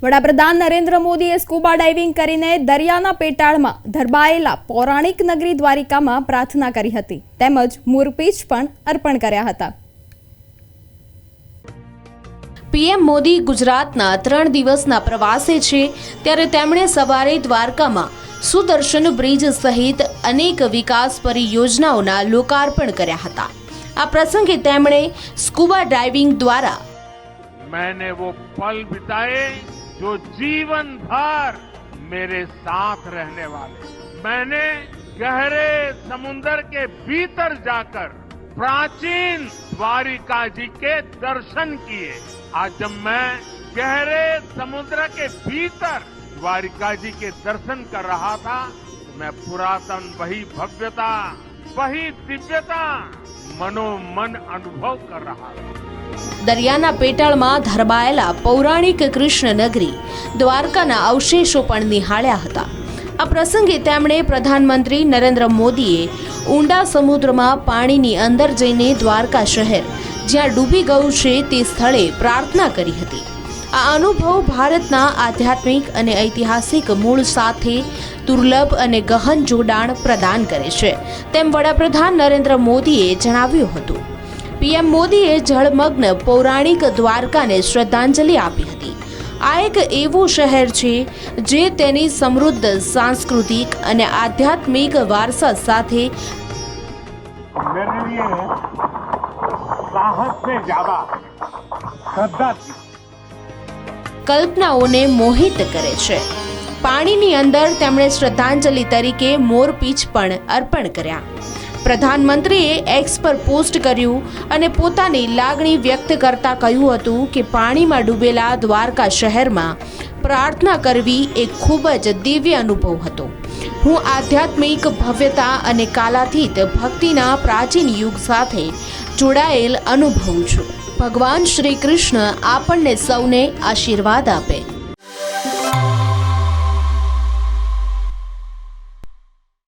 વડાપ્રધાન નરેન્દ્ર મોદીએ scuba diving કરીને દરિયાના પેટાળમાં ધરબાયેલા પૌરાણિક નગરી દ્વારિકામાં પ્રાર્થના કરી હતી તેમજ મૂરપીચ પણ અર્પણ કર્યા હતા પીએમ મોદી ગુજરાતના ત્રણ દિવસના પ્રવાસે છે ત્યારે તેમણે સવારે દ્વારકામાં સુદર્શન બ્રિજ સહિત અનેક વિકાસ પરિયોજનાઓના લોકાર્પણ કર્યા હતા આ પ્રસંગે તેમણે સ્કૂબા ડાઇવિંગ દ્વારા मैंने वो पल बिताए जो जीवन भर मेरे साथ रहने वाले। मैंने गहरे समुंदर के भीतर जाकर प्राचीन द्वारिका जी के दर्शन किए। आज जब मैं गहरे समुद्र के भीतर द्वारिका जी के दर्शन कर रहा था, मैं पुरातन, वही भव्यता, वही दिव्यता मनोमन अनुभव कर रहा था। દરિયાના પેટાળમાં ધરબાયેલા પૌરાણિક કૃષ્ણનગરી દ્વારકાના અવશેષો પણ નિહાળ્યા હતા. આ પ્રસંગે તેમણે પ્રધાનમંત્રી નરેન્દ્ર મોદીએ ઊંડા સમુદ્રમાં પાણીની અંદર જઈને દ્વારકા શહેર, જ્યાં ડૂબી ગયું છે તે સ્થળે પ્રાર્થના કરી હતી. આ અનુભવ ભારતના આધ્યાત્મિક અને ઐતિહાસિક મૂળ સાથે દુર્લભ અને ગહન જોડાણ પ્રદાન કરે છે, તેમ વડાપ્રધાન નરેન્દ્ર મોદીએ જણાવ્યું હતું. પીએમ મોદીએ જળમગ્ન પૌરાણિક દ્વારકાને શ્રદ્ધાંજલિ આપી હતી. આ એક એવું શહેર છે જે તેની સમૃદ્ધ સાંસ્કૃતિક અને આધ્યાત્મિક વારસા સાથે કલ્પનાઓને મોહિત કરે છે. પાણીની અંદર તેમણે શ્રદ્ધાંજલિ તરીકે મોરપીંછ પણ અર્પણ કર્યા. પ્રધાનમંત્રીએ એક્સ પર પોસ્ટ કર્યું અને પોતાની લાગણી વ્યક્ત કરતા કહ્યું હતું કે પાણીમાં ડૂબેલા દ્વારકા શહેરમાં પ્રાર્થના કરવી એ ખૂબ જ દિવ્ય અનુભવ હતો. હું આધ્યાત્મિક ભવ્યતા અને કાલાતીત ભક્તિના પ્રાચીન યુગ સાથે જોડાયેલ અનુભવું છું. ભગવાન શ્રી કૃષ્ણ આપણને સૌને આશીર્વાદ આપે.